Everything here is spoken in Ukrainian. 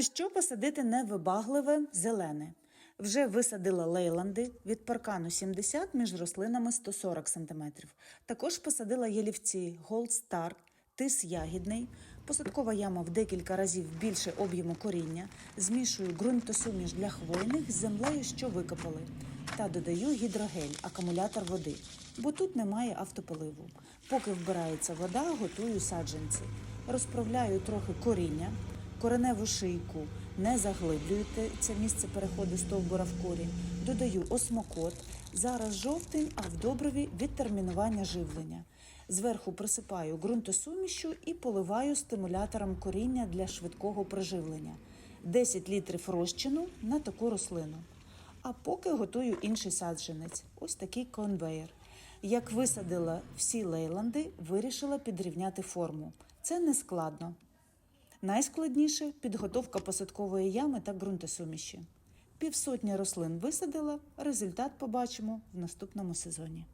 Що посадити невибагливе зелене? Вже висадила лейланди від паркану 70 між рослинами 140 см. Також посадила ялівці Gold Star, тис ягідний, посадкова яма в декілька разів більше об'єму коріння, змішую ґрунтосуміш для хвойних з землею, що викопали, та додаю гідрогель, акумулятор води, бо тут немає автополиву. Поки вбирається вода, готую саджанці. Розправляю трохи коріння, кореневу шийку не заглиблюєте це місце переходу стовбура в корінь. Додаю осмокот. Зараз жовтень, а в добриві відтермінування живлення. Зверху присипаю ґрунтосумішю і поливаю стимулятором коріння для швидкого приживлення. 10 літрів розчину на таку рослину. А поки готую інший саджанець. Ось такий конвейер. Як висадила всі лейланди, вирішила підрівняти форму. Це не складно. Найскладніше підготовка посадкової ями та ґрунтосуміші. Півсотні рослин висадила, результат побачимо в наступному сезоні.